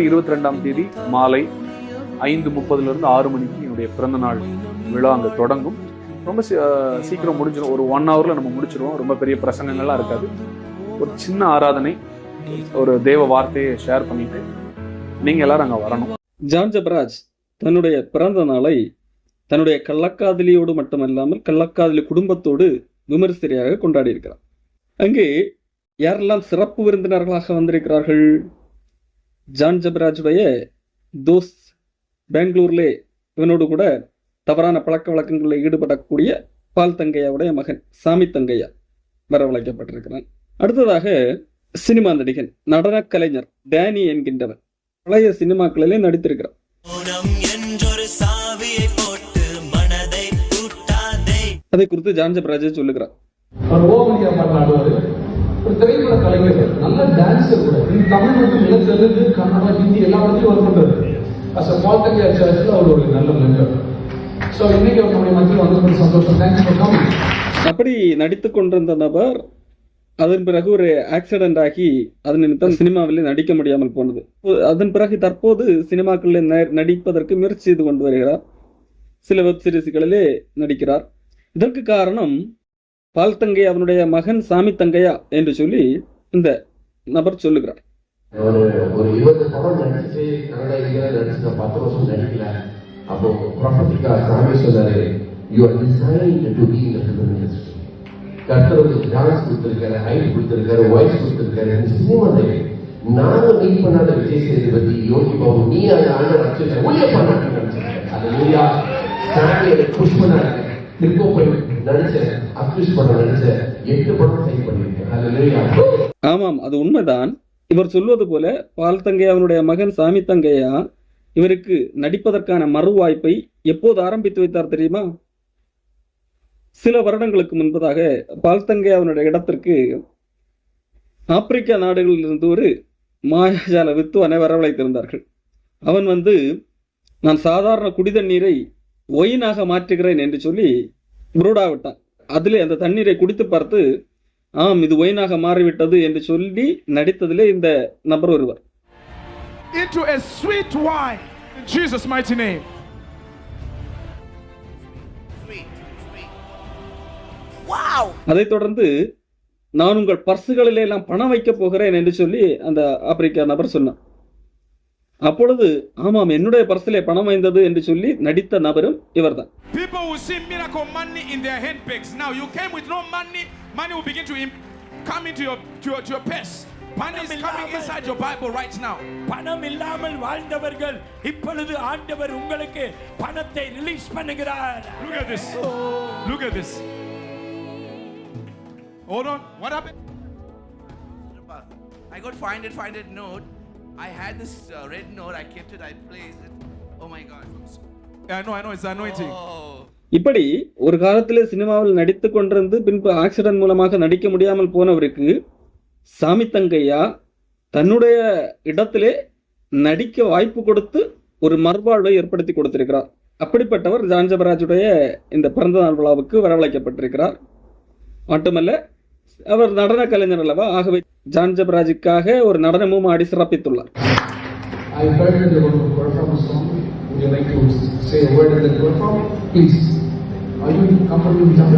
இருபத்தி ரெண்டாம் தேதி மாலை ஐந்து முப்பதுல இருந்து ஆறு மணிக்கு என்னுடைய பிறந்த நாள் விழா அங்கே தொடங்கும். ரொம்ப சீ- சீக்கிரம் முடிஞ்சிடும் ஒரு ஒன் ஹவர்ல நம்ம முடிச்சிருவோம். ரொம்ப பெரிய பிரசங்கங்கள்லாம் இருக்காது. ஒரு சின்ன ஆராதனை ஒரு தேவ வார்த்தையை ஷேர் பண்ணிட்டு நீங்க எல்லாரும் அங்க வரணும். ஜான் ஜபராஜ் தன்னுடைய பிறந்த நாளை தன்னுடைய கள்ளக்காதலியோடு மட்டுமல்லாமல் கள்ளக்காதலி குடும்பத்தோடு விமரிசையாக கொண்டாடி இருக்கிறார் அங்கே யாரெல்லாம் சிறப்பு விருந்தினர்களாக வந்திருக்கிறார்கள்? ஜான் ஜபராஜுடைய தோஸ்த் பெங்களூர்லே இவனோடு கூட தவறான பழக்க வழக்கங்களில் ஈடுபடக்கூடிய பால் தங்கையாவுடைய மகன் சாமி தங்கையா வரவழைக்கப்பட்டிருக்கிறான். அடுத்ததாக சினிமா நடிகன் நடனக் கலைஞர் டேனி என்கின்றவர் பழைய சினிமாக்களிலே பூட்டாதே அதை குறித்து ஜான் ஜபராஜே சொல்லுகிறார். ஒரு திரைப்பட கலைஞர் நல்ல டான்ஸர் கூட இந்த தமிழ் வந்து மிக தெலுங்கு கன்னடா ஹிந்தி எல்லா இடத்துலையும் ஒர்க் பண்றாரு. அஸ் அ பால்டங்கியா சர்ச்சில் அவர் ஒரு நல்ல மெம்பர் ஸோ இன்னைக்கு அவர் நம்முடைய மத்தியில் வந்து ரொம்ப சந்தோஷம். தேங்க்ஸ் ஃபார் கமிங் அப்படி நடித்து கொண்டிருந்த நபர் அதன் பிறகு ஒரு ஆக்சிடென்ட் ஆகி அதன் நிமித்தம் சினிமாவில் நடிக்க முடியாமல் போனது. அதன் பிறகு தற்போது சினிமாக்களில் நடிப்பதற்கு முயற்சி செய்து கொண்டு வருகிறார். சில வெப் சீரிஸ்களிலே நடிக்கிறார். இதற்கு காரணம் பால் தங்கையா அவனுடைய மகன் சாமி தங்கையா என்று சொல்லி இந்த நபர் சொல்லுகிறார். ஒரு இருபது படம் நடிச்சு கன்னட இந்தியா பத்து வருஷம் நடிக்கல அப்போ சாமி சொன்னாரு you are design to be in film industry கர்த்தருக்கு டான்ஸ் ஹைட் வாய்ஸ் மீட் பண்ணாத விஜய் சேதுபதி யோகி பாபு நீ நினைச்சிருக்கேன் அது ஊழியா புஷ் பண்ணாரு போய் அக்யூஸ் பண்ண நடிச்சேன் எட்டு படம் சைன் பண்ணியிருக்கேன் ஆமாம் அது உண்மைதான். இவர் சொல்வது போல பால் தங்கை அவனுடைய மகன் சாமி தங்கையா இவருக்கு நடிப்பதற்கான மறு வாய்ப்பை எப்போது ஆரம்பித்து வைத்தார் தெரியுமா? சில வருடங்களுக்கு முன்பதாக பால் தங்கை அவனுடைய இடத்திற்கு ஆப்பிரிக்கா நாடுகளில் இருந்து ஒரு மாயாஜால வித்துவனை வரவழைத்திருந்தார்கள். அவன் வந்து நான் சாதாரண குடிதண்ணீரை ஒயினாக மாற்றுகிறேன் என்று சொல்லி புரோடா விட்டான் அதிலே அந்த தண்ணீரை குடித்து பார்த்து ஆம் இது ஒயினாக மாறிவிட்டது என்று சொல்லி நடித்ததிலே இந்த நபர் ஒருவர். Into a sweet wine in Jesus' mighty name. அதைத் தொடர்ந்து நான் உங்கள் பர்சுகளிலே எல்லாம் பணம் வைக்கப் போகிறேன் என்று சொல்லி அந்த ஆப்பிரிக்கா நபர் சொன்னார் அப்பொழுது ஆமாம் என்னுடைய பர்சிலே பணம் வைந்தது என்று சொல்லி நடித்த நபரும் இவர்தான் People will see miracle money in their handbags. Now you came with no money, money will begin to im- come into your to your, to your purse. Money is coming inside your Bible right now. பணம் இல்லாமல் வாழ்ந்தவர்கள் இப்பொழுது ஆண்டவர் உங்களுக்கு பணத்தை release பண்ணுகிறார் Look at this. Look at this. Hold on. What happened? I got find it, find it note. I had this uh, red note. I kept it. I placed it. Oh my God. Yeah, I know, I know. It's anointing. Oh. இப்படி ஒரு காலத்திலே சினிமாவில் நடித்து கொண்டிருந்து பின்பு accident மூலமாக நடிக்க முடியாமல் போனவருக்கு சாமி தங்கையா தன்னுடைய இடத்திலே நடிக்க வாய்ப்பு கொடுத்து ஒரு மறுவாழ்வை ஏற்படுத்தி கொடுத்திருக்கிறார் அப்படிப்பட்டவர் ஜான்ஜபராஜுடைய இந்த பிறந்த நாள் விழாவுக்கு வரவழைக்கப்பட்டிருக்கிறார் மட்டுமல்ல அவர் நடன கலைஞர் அல்லவா ஆகவே ஜான்ஜபராஜுக்காக ஒரு நடனமும் ஆடி சிறப்பித்துள்ளார் I heard that you're going to perform a song. Would you like to say a word and then perform? Please. Are you comfortable with that?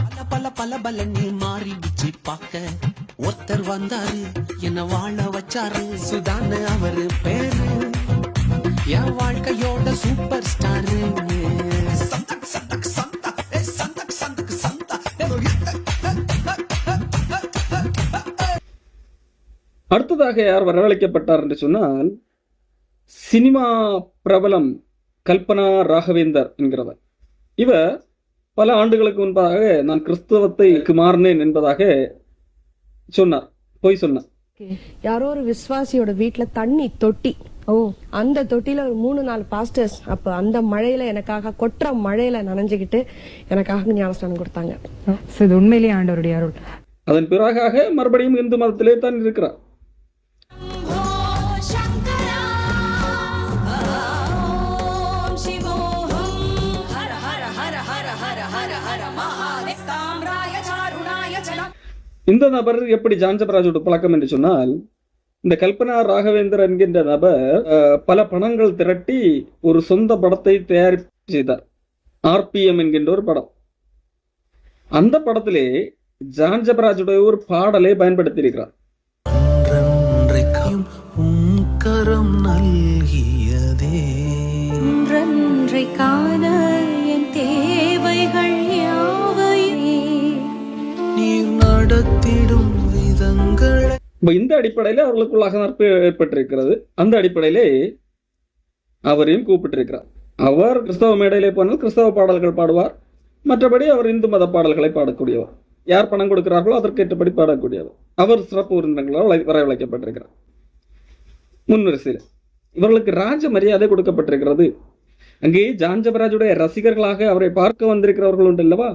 பல பல பல பலன்னு மாறிடுச்சு பார்க்க ஒருத்தர் வந்தாரு என்ன வாழ வச்சாரு சுதான அவரு பேரு என் வாழ்க்கையோட சூப்பர் ஸ்டாரு அடுத்ததாக யார் வரவழைக்கப்பட்டார் என்று சொன்னால் சினிமா பிரபலம் கல்பனா ராகவேந்தர் என்கிறவர். இவர் பல ஆண்டுகளுக்கு முன்பாக நான் கிறிஸ்தவத்தை மாறினேன் என்பதாக சொன்னார் பொய் சொன்னார். யாரோ ஒரு விசுவாசியோட வீட்ல தண்ணி தொட்டி. ஓ அந்த தொட்டில ஒரு மூணு நாலு பாஸ்டர்ஸ் அப்ப அந்த மழையில எனக்காக கொட்டுற மழையில நனைஞ்சுக்கிட்டு எனக்காக ஞானஸ்தானம் கொடுத்தாங்க. இது உண்மையிலேயே ஆண்டவருடைய அருள். அதன் பிறகாக மறுபடியும் இந்து மதத்திலே தான் இருக்கிறார். இந்த நபர் எப்படி ஜான்ஜபராஜோட பழக்கம் என்று சொன்னால் இந்த கல்பனா ராகவேந்தர் என்கின்ற நபர் பல பணங்கள் திரட்டி ஒரு சொந்த படத்தை தயார் செய்தார். ஆர்பிஎம் என்கின்ற ஒரு படம். அந்த படத்திலே ஜான்ஜபராஜுடைய ஒரு பாடலை பயன்படுத்தி இருக்கிறார் கரம் நல்கியதே. இப்போ இந்த அடிப்படையில அவர்களுக்குள்ளாக நட்பு ஏற்பட்டிருக்கிறது. அந்த அடிப்படையிலே அவரையும் கூப்பிட்டிருக்கிறார். அவர் கிறிஸ்தவ மேடையிலே போனால் கிறிஸ்தவ பாடல்கள் பாடுவார். மற்றபடி அவர் இந்து மத பாடல்களை பாடக்கூடியவர். யார் பணம் கொடுக்கிறார்களோ அதற்கேற்றபடி பாடக்கூடியவர். அவர் சிறப்பு விருந்தினர்களால் வரவழைக்கப்பட்டிருக்கிறார். முன்வரிசையில் இவர்களுக்கு ராஜ மரியாதை கொடுக்கப்பட்டிருக்கிறது. அங்கே ஜான்ஜபராஜுடைய ரசிகர்களாக அவரை பார்க்க வந்திருக்கிறவர்கள் உண்டு அல்லவா?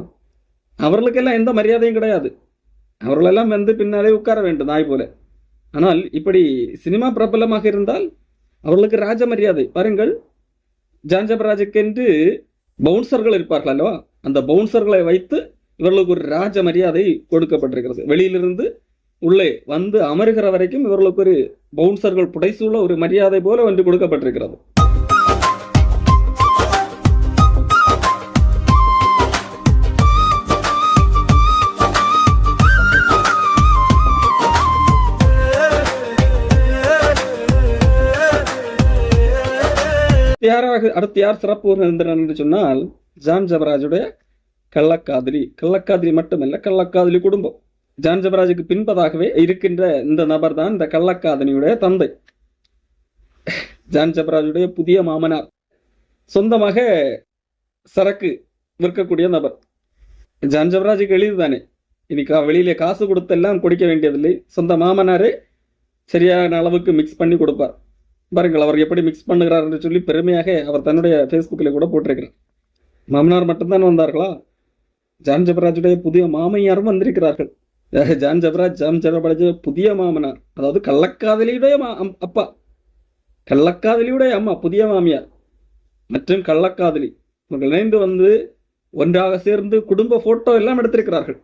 அவர்களுக்கெல்லாம் எந்த மரியாதையும் கிடையாது. அவர்களெல்லாம் வந்து பின்னாலே உட்கார வேண்டும் நாய் போல. ஆனால் இப்படி சினிமா பிரபலமாக இருந்தால் அவர்களுக்கு ராஜ மரியாதை. பாருங்கள் ஜான்ஜபராஜுக்கென்று பவுன்சர்கள் இருப்பார்கள் அல்லவா? அந்த பவுன்சர்களை வைத்து இவர்களுக்கு ஒரு ராஜ மரியாதை கொடுக்கப்பட்டிருக்கிறது. வெளியிலிருந்து உள்ளே வந்து அமருகிற வரைக்கும் இவர்களுக்கு ஒரு பவுன்சர்கள் புடைசூழ ஒரு மரியாதை போல ஒன்று கொடுக்கப்பட்டிருக்கிறது. யாராக அடுத்து யார் சிறப்பு விருந்தினர் என்று சொன்னால் ஜான் ஜபராஜுடைய கள்ளக்காதலி. கள்ளக்காதலி மட்டுமல்ல கள்ளக்காதலி குடும்பம். ஜான் ஜபராஜுக்கு பின்பதாகவே இருக்கின்ற இந்த நபர் தான் இந்த கள்ளக்காதலியுடைய தந்தை. ஜான் ஜபராஜுடைய புதிய மாமனார். சொந்தமாக சரக்கு விற்கக்கூடிய நபர். ஜான் ஜபராஜுக்கு எளிதுதானே? இன்னைக்கு வெளியில காசு கொடுத்தெல்லாம் குடிக்க வேண்டியதில்லை. சொந்த மாமனாரே சரியான அளவுக்கு மிக்ஸ் பண்ணி கொடுப்பார். பாருங்கள் அவர் எப்படி மிக்ஸ் பண்ணுகிறார் என்று சொல்லி பெருமையாக அவர் தன்னுடைய ஃபேஸ்புக்கில் கூட போட்டிருக்கிறார். மாமனார் மட்டும்தான் வந்தார்களா? ஜான் ஜபராஜுடைய புதிய மாமையாரும் வந்திருக்கிறார்கள். ஜான் ஜபராஜ் ஜான் ஜபராஜ் புதிய மாமனார் அதாவது கள்ளக்காதலியுடைய மா அம்- அப்பா. கள்ளக்காதலியுடைய அம்மா புதிய மாமியார். மற்றும் கள்ளக்காதலி. இவர்கள் இணைந்து வந்து ஒன்றாக சேர்ந்து குடும்ப போட்டோ எல்லாம் எடுத்திருக்கிறார்கள்.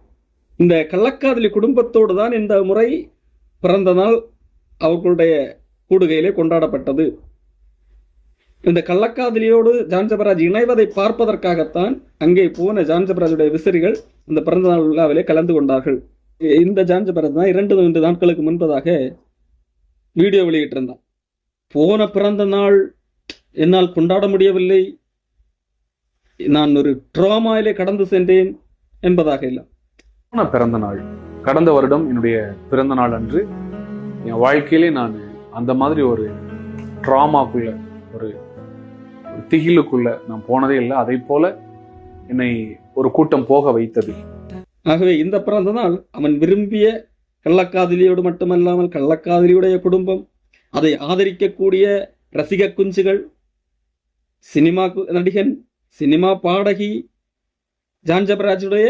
இந்த கள்ளக்காதலி குடும்பத்தோடு தான் இந்த முறை பிறந்த நாள் அவர்களுடைய கூடுகையிலே கொண்டாடப்பட்டது. இந்த கள்ளக்காதலியோடு ஜான்ஜபராஜ் இணைவதை பார்ப்பதற்காகத்தான் அங்கே போன ஜான்ஜபராஜுடைய விசிறிகள் இந்த பிறந்த நாள் விழாவிலே கலந்து கொண்டார்கள். இந்த ஜான்ஜபராஜ் தான் இரண்டு மூன்று நாட்களுக்கு முன்பதாக வீடியோ வெளியிட்டிருந்தான். போன பிறந்த நாள் என்னால் கொண்டாட முடியவில்லை. நான் ஒரு ட்ராமாவிலே கடந்து சென்றேன் என்பதாக இல்லை. போன பிறந்த நாள் கடந்த வருடம் என்னுடைய பிறந்த நாள் அன்று என் வாழ்க்கையிலே நான் அந்த மாதிரி ஒரு ட்ராமாக்குள்ள ஒரு ஒரு திகிலுக்குள்ள நான் போனதே இல்லை. அதை போல என்னை ஒரு கூட்டம் போக வைத்தது. ஆகவே இந்த பிறந்த நாள் அவன் விரும்பிய கள்ளக்காதலியோடு மட்டுமல்லாமல் கள்ளக்காதலியுடைய குடும்பம் அதை ஆதரிக்கக்கூடிய ரசிக குஞ்சுகள் சினிமா கு- நடிகன் சினிமா பாடகி ஜான்ஜபராஜுடைய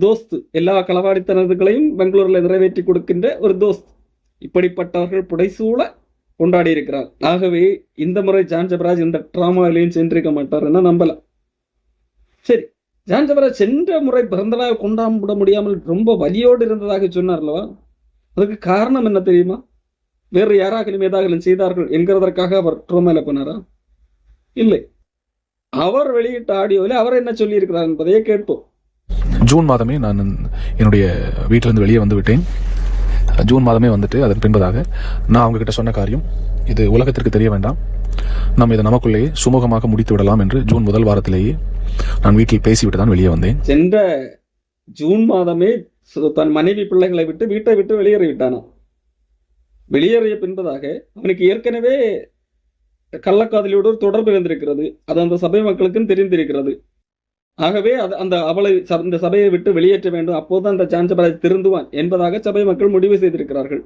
தோஸ்து எல்லா களவாடித்தனங்களையும் பெங்களூர்ல நிறைவேற்றி கொடுக்கின்ற ஒரு தோஸ்து. இப்படிப்பட்டவர்கள் புடைசூழ கொண்டாடி இருக்கிறார் ஆகவே இந்த முறை ஜான் ஜபராஜ் இந்த ட்ராமாவிலையும் சென்றிருக்க மாட்டார் என்ன நம்பலாம் சரி ஜான் ஜபராஜ் சென்ற முறை பிறந்தநாள் கொண்டாட முடியாமல் ரொம்ப வலியோடு இருந்ததாக சொன்னார் அல்லவா அதுக்கு காரணம் என்ன தெரியுமா? வேறு யாராகலும் ஏதாகலும் செய்தார்கள் என்கிறதற்காக அவர் ட்ரோமேல போனாரா? இல்லை. அவர் வெளியிட்ட ஆடியோவில் அவர் என்ன சொல்லியிருக்கிறார் என்பதையே கேட்போம். ஜூன் மாதமே நான் என்னுடைய வீட்டிலிருந்து வெளியே வந்து விட்டேன். ஜூன் மாதமே வந்துட்டு அதன் பின்பதாக நான் அவங்கக்கிட்ட சொன்ன காரியம் இது உலகத்திற்கு தெரிய வேண்டாம். நாம் இதை நமக்குள்ளேயே சுமூகமாக முடித்து விடலாம் என்று ஜூன் முதல் வாரத்திலேயே நான் வீட்டில் பேசிவிட்டு தான் வெளியே வந்தேன். சென்ற ஜூன் மாதமே சு- தன் மனைவி பிள்ளைகளை விட்டு வீட்டை விட்டு வெளியேறிவிட்டானாம் வெளியேறிய பின்பதாக அவனுக்கு ஏற்கனவே கள்ளக்காதலியோடு ஒரு தொடர்பு இருந்திருக்கிறது. அது அந்த சபை மக்களுக்கும் தெரிந்திருக்கிறது. ஆகவே அது அந்த அவளை ச- இந்த சபையை விட்டு வெளியேற்ற வேண்டும். அப்போது அந்த சாஞ்சபராஜ் திருந்துவான். என்பதாக சபை மக்கள் முடிவு செய்திருக்கிறார்கள்.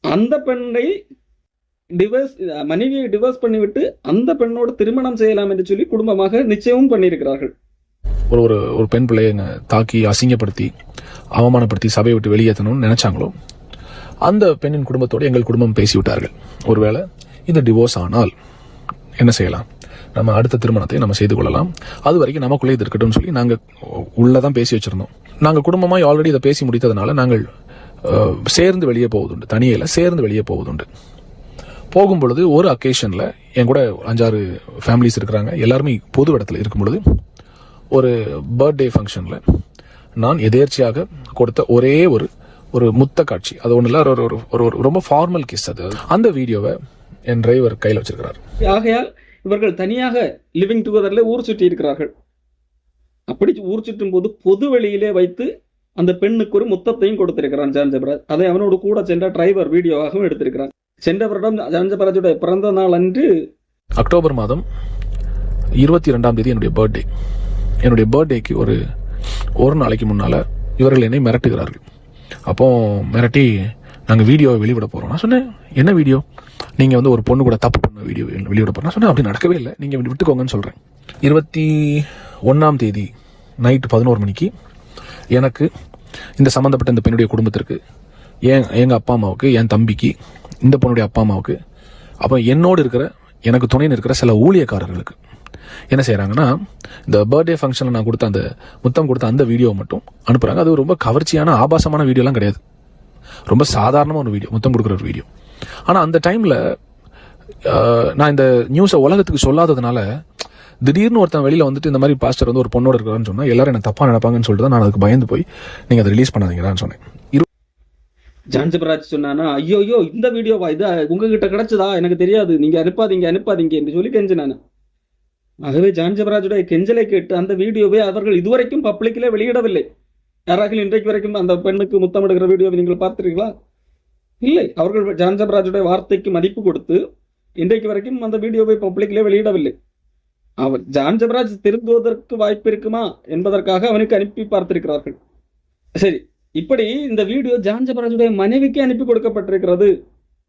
அந்த பெண்ணை டிவோர்ஸ் மனைவியை டிவோர்ஸ் பண்ணிவிட்டு அந்த பெண்ணோடு திருமணம் செய்யலாம் என்று சொல்லி குடும்பமாக நிச்சயமும் பண்ணியிருக்கிறார்கள். ஒரு ஒரு ஒரு பெண் பிள்ளையை தாக்கி அசிங்கப்படுத்தி அவமானப்படுத்தி சபையை விட்டு வெளியேற்றணும்னு நினைச்சாங்களோ அந்த பெண்ணின் குடும்பத்தோடு எங்கள் குடும்பம் பேசிவிட்டார்கள். ஒருவேளை இது டிவோர்ஸ் ஆனால் என்ன செய்யலாம்? நம்ம அடுத்த திருமணத்தை நம்ம செய்து கொள்ளலாம். அது வரைக்கும் நமக்குள்ளே இது இருக்கட்டும்னு சொல்லி நாங்கள் உள்ளதான் பேசி வச்சுருந்தோம். நாங்கள் குடும்பமாக ஆல்ரெடி இதை பேசி முடித்ததுனால நாங்கள் சேர்ந்து வெளியே போவதுண்டு. தனியில் சேர்ந்து வெளியே போவதுண்டு. போகும் பொழுது ஒரு அக்கேஷனில் என் கூட அஞ்சாறு ஃபேமிலிஸ் இருக்கிறாங்க. எல்லாருமே பொது இடத்துல இருக்கும் பொழுது ஒரு பர்த்டே ஃபங்க்ஷனில் நான் எதேர்ச்சியாக கொடுத்த ஒரே ஒரு ஒரு முத்த காட்சி. அது ஒன்றும் இல்லை ஒரு ஒரு ஒரு ஒரு ரொம்ப ஃபார்மல் கிஸ் அது. அந்த வீடியோவை என் டிரைவர் கையில் வச்சிருக்கிறார். ஆகையால் இவர்கள் தனியாக லிவிங் டுகெதரில் ஊர் சுற்றி இருக்கிறார்கள். அப்படி ஊர் சுற்றும் போது பொது வெளியிலே வைத்து அந்த பெண்ணுக்கு ஒரு முத்தத்தையும் கொடுத்திருக்கிறான் ஜான்ஜபராஜ். அதை அவனோடு கூட சென்ற டிரைவர் வீடியோவாகவும் எடுத்திருக்கிறான். சென்ற வருடம் ஜான்ஜபராஜோட பிறந்த நாள் அன்று அக்டோபர் மாதம் இருபத்தி ரெண்டாம் தேதி என்னுடைய பர்த்டே என்னுடைய பர்த்டேக்கு ஒரு ஒரு நாளைக்கு முன்னால் இவர்கள் என்னை மிரட்டுகிறார்கள். அப்போ மிரட்டி நாங்கள் வீடியோவை வெளிவிட போகிறோம் நான் சொன்னேன் என்ன வீடியோ நீங்கள் வந்து ஒரு பொண்ணு கூட தப்பு பண்ண வீடியோ வெளியிட போகிறோம் சொன்னால் அப்படி நடக்கவே இல்லை. நீங்கள் விட்டுக்கோங்கன்னு சொல்கிறேன் இருபத்தி ஒன்றாம் தேதி நைட்டு பதினோரு மணிக்கு எனக்கு இந்த சம்மந்தப்பட்ட இந்த பெண்ணுடைய குடும்பத்திற்கு என் எங்கள் அப்பா அம்மாவுக்கு என் தம்பிக்கு இந்த பொண்ணுடைய அப்பா அம்மாவுக்கு அப்போ என்னோடு இருக்கிற எனக்கு துணைன்னு இருக்கிற சில ஊழியக்காரர்களுக்கு என்ன செய்கிறாங்கன்னா இந்த பர்த்டே ஃபங்க்ஷனில் நான் கொடுத்த அந்த முத்தம் கொடுத்த அந்த வீடியோவை மட்டும் அனுப்புகிறாங்க அது ரொம்ப கவர்ச்சியான ஆபாசமான வீடியோலாம் கிடையாது. ரொம்ப சாதாரணமாக ஒரு வீடியோ முத்தம் கொடுக்குற ஒரு வீடியோ ஆனால் அந்த டைமில் நான் இந்த நியூஸை உலகத்துக்கு சொல்லாததுனால திடீர்னு ஒருத்தன் வெளியில் வந்துட்டு இந்த மாதிரி பாஸ்டர் வந்து ஒரு பொண்ணோட இருக்கிறான்னு சொன்னால் எல்லாரும் என்ன தப்பாக நினைப்பாங்கன்னு சொல்லிட்டு தான் நான் அதுக்கு பயந்து போய் நீங்கள் அதை ரிலீஸ் பண்ணாதீங்கடான்னு சொன்னேன். இரு ஜான்ஜபராஜ் சொன்னானா ஐயோ ஐயோ இந்த வீடியோவா இது உங்ககிட்ட கிடைச்சதா? எனக்கு தெரியாது. நீங்க அனுப்பாதீங்க அனுப்பாதீங்க என்று சொல்லி கெஞ்சினானு ஆகவே ஜான்ஜபராஜுடைய கெஞ்சலை கேட்டு அந்த வீடியோவை அவர்கள் இதுவரைக்கும் பப்ளிக்கிலே வெளியிடவில்லை. யாராக இன்றைக்கு வரைக்கும் அந்த பெண்ணுக்கு முத்தமிடுகிற வீடியோவை நீங்கள் பார்த்திருக்கீங்களா? இல்லை அவர்கள் ஜான்ஜபராஜுடைய வார்த்தைக்கு மதிப்பு கொடுத்து இன்றைக்கு வரைக்கும் அந்த வீடியோவை பப்ளிக்கிலே வெளியிடவில்லை. அவர் ஜான்ஜபராஜ் திருந்துவதற்கு வாய்ப்பு இருக்குமா என்பதற்காக அவனுக்கு அனுப்பி பார்த்திருக்கிறார்கள். சரி இப்படி இந்த வீடியோ ஜான்ஜபராஜுடைய மனைவிக்கு அனுப்பி கொடுக்கப்பட்டிருக்கிறது.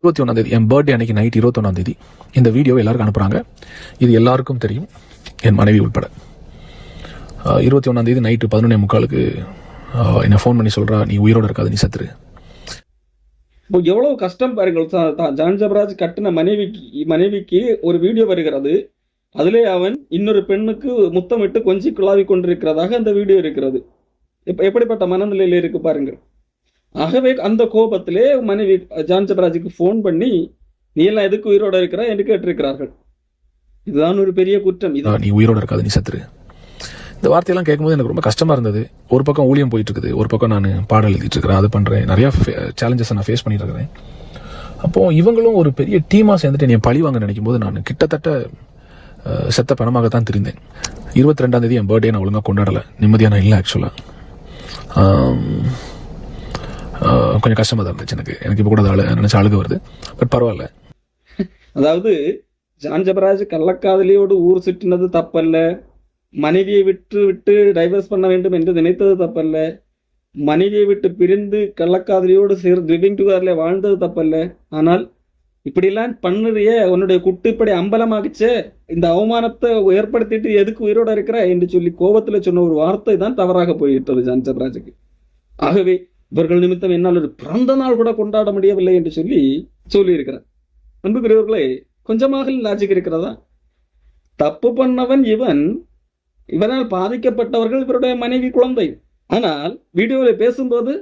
இருபத்தி ஒன்றாம் தேதி என் பர்த்டே அன்னைக்கு நைட் இருபத்தொன்னாம் தேதி இந்த வீடியோ எல்லாருக்கும் அனுப்புகிறாங்க இது எல்லாருக்கும் தெரியும் என் மனைவி உட்பட இருபத்தி ஒன்றாம் தேதி நைட்டு பதினொன்னே முக்காலுக்கு என்னை ஃபோன் பண்ணி சொல்கிறா நீ உயிரோடு இருக்காது நீ சத்துரு. இப்போ எவ்வளவு கஷ்டம் பாருங்கள். சா- ஜான் ஜபராஜ் கட்டின மனைவிக்கு மனைவிக்கு ஒரு வீடியோ வருகிறது. அதிலே அவன் இன்னொரு பெண்ணுக்கு முத்தமிட்டு கொஞ்சி குழாவி கொண்டிருக்கிறதாக அந்த வீடியோ இருக்கிறது. இப்போ எப்படிப்பட்ட மனநிலையில் இருக்கு பாருங்கள். ஆகவே அந்த கோபத்திலே மனைவி ஜான் ஜபராஜுக்கு ஃபோன் பண்ணி நீ எல்லாம் எதுக்கு உயிரோட இருக்கிற? என்று கேட்டிருக்கிறார்கள். இதுதான் ஒரு பெரிய குற்றம். இதான் நீ உயிரோட இருக்காது நீ சத்துரு. இந்த வார்த்தையெல்லாம் கேட்கும்போது எனக்கு ரொம்ப கஷ்டமாக இருந்தது. ஒரு பக்கம் ஊழியம் போயிட்டு இருக்குது ஒரு பக்கம் நான் பாடல் எழுதிட்டு இருக்கிறேன் அது பண்ணுறேன் நிறையா சேலஞ்சஸ் நான் ஃபேஸ் பண்ணிட்டு இருக்கிறேன் அப்போது இவங்களும் ஒரு பெரிய டீமாக சேர்ந்துட்டு என்னை பழி வாங்க நினைக்கும் போது நான் கிட்டத்தட்ட செத்த பணமாக தான் தெரிந்தேன். இருபத்தி ரெண்டாம் தேதி என் பர்த்டே நான் ஒழுங்காக கொண்டாடலை. நிம்மதியாக நான் இல்லை ஆக்சுவலாக கொஞ்சம் கஷ்டமாக தான் இருந்துச்சு எனக்கு. எனக்கு இப்போ கூட அதை நினச்சி அழுக வருது. பட் பரவாயில்ல. அதாவது ஜான் ஜபராஜ் கள்ளக்காதலியோடு ஊர் சுற்றினது தப்பல்ல. மனைவியை விட்டு விட்டு டைவர்ஸ் பண்ண வேண்டும் என்று நினைத்தது தப்பல்ல. மனைவியை விட்டு பிரிந்து கள்ளக்காதலியோடு சேர்ந்து லிவிங் டுகாரில் வாழ்ந்தது தப்பல்ல. ஆனால் இப்படிலாம் பண்ணுறிய உன்னுடைய குட்டு இப்படி அம்பலமாகிச்சே. இந்த அவமானத்தை ஏற்படுத்திட்டு எதுக்கு உயிரோட இருக்கிற என்று சொல்லி கோபத்தில் சொன்ன ஒரு வார்த்தை தான் தவறாக போய்விட்டது ஜான்சப்ராஜுக்கு. ஆகவே இவர்கள் நிமித்தம் என்னால் ஒரு பிறந்த நாள் கூட கொண்டாட முடியவில்லை என்று சொல்லி சொல்லியிருக்கிறார். அன்புக்குரியவர்களே கொஞ்சமாக லாஜிக் இருக்கிறதா? தப்பு பண்ணவன் இவன் இவரால் பாதிக்கப்பட்டவர்கள் இவருடைய மனைவி குழந்தை. ஆனால் வீடியோவில் பேசும்போது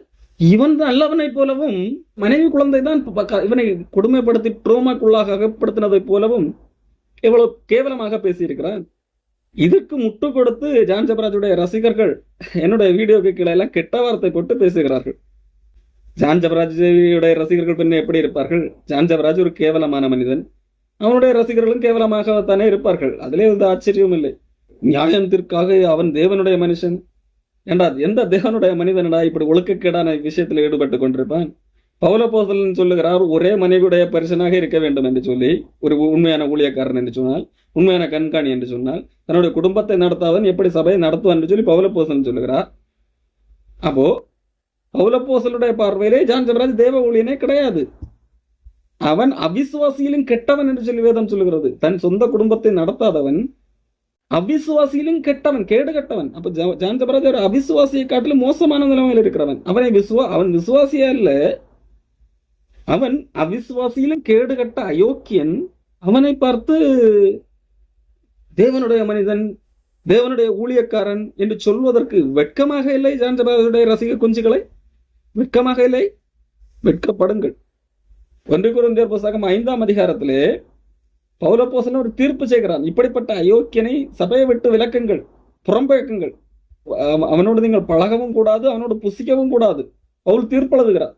இவன் நல்லவனை போலவும் மனைவி குழந்தை தான் இவனை கொடுமைப்படுத்தி ட்ரோமாக்குள்ளாக அகப்படுத்தினதை போலவும் எவ்வளவு கேவலமாக பேசியிருக்கிறான் இதுக்கு முட்டு கொடுத்து ஜான் ஜபராஜுடைய ரசிகர்கள் என்னுடைய வீடியோக்கு கீழே எல்லாம் கெட்ட வார்த்தை போட்டு பேசுகிறார்கள். ஜான் ஜபராஜுடைய ரசிகர்கள் பின்ன எப்படி இருப்பார்கள்? ஜான் ஜபராஜ் ஒரு கேவலமான மனிதன். அவனுடைய ரசிகர்களும் கேவலமாக தானே இருப்பார்கள். அதிலே எந்த ஆச்சரியமும் இல்லை. நியாயத்திற்காக அவன் தேவனுடைய மனுஷன். ஏண்டா எந்த தேவனுடைய மனிதனடா இப்படி ஒழுக்கக்கேடான விஷயத்தில் ஈடுபட்டு கொண்டிருப்பான்? பௌலபோசலன் சொல்லுகிறார் ஒரே மனைவியுடைய பரிசனாக இருக்க வேண்டும் என்று சொல்லி ஒரு உண்மையான ஊழியக்காரன் என்று சொன்னால் உண்மையான கண்காணி என்று சொன்னால் தன்னுடைய குடும்பத்தை நடத்தாதன் எப்படி சபையை நடத்துவான் என்று சொல்லி பௌலப்போசலன் சொல்லுகிறார். அப்போ பௌலப்போசலுடைய பார்வையிலே ஜான் ஜபராஜ் தேவ ஊழியனே கிடையாது. அவன் அவிசுவாசியிலும் கெட்டவன் என்று சொல்லி வேதம் சொல்லுகிறது. தன் சொந்த குடும்பத்தை நடத்தாதவன் அவிசுவாசியிலும் கெட்டவன் கேடு கெட்டவன் அப்ப ஜா- ஜான் ஜபராஜ் ஒரு அவிசுவாசியை காட்டிலும் மோசமான நிலைமையில் இருக்கிறவன் அவனை விசுவா அவன் விசுவாசியா இல்ல அவன் அவிசுவாசியிலும் கேடு கட்ட அயோக்கியன் அவனை பார்த்து தேவனுடைய மனிதன் தேவனுடைய ஊழியக்காரன் என்று சொல்வதற்கு வெட்கமாக இல்லை ஜான்சபாவுடைய ரசிக குஞ்சுகளை வெட்கமாக இல்லை வெட்கப்படுங்கள் ஒன்று குருந்தியர் புஸ்தகம் ஐந்தாம் அதிகாரத்திலே பௌலப்போசன் ஒரு தீர்ப்பு செய்கிறான். இப்படிப்பட்ட அயோக்கியனை சபையை விட்டு விளக்குங்கள் புறம்பெக்குங்கள் அவனோடு நீங்கள் பழகவும் கூடாது அவனோடு புசிக்கவும் கூடாது. பவுல் தீர்ப்பழுதுகிறான்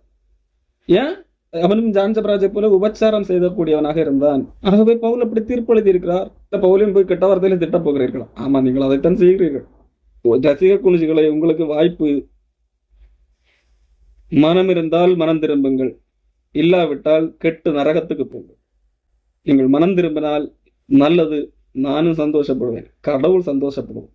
ஏன்? அவனும் ஜான்சபராஜை போல உபச்சாரம் செய்தக்கூடியவனாக இருந்தான். ஆகவே பவுல் அப்படி தீர்ப்பழுதியிருக்கிறார் இந்த பவுலையும் போய் கெட்ட வார்த்தையிலும் திட்ட போகிறீர்களா. ஆமா நீங்கள் அதைத்தான் செய்கிறீர்கள். ரசிக குனிசுகளை உங்களுக்கு வாய்ப்பு. மனம் இருந்தால் மனம் திரும்புங்கள். இல்லாவிட்டால் கெட்டு நரகத்துக்கு போங்கள். நீங்கள் மனம் திரும்பினால் நல்லது. நானும் சந்தோஷப்படுவேன். கடவுள் சந்தோஷப்படுவோம்.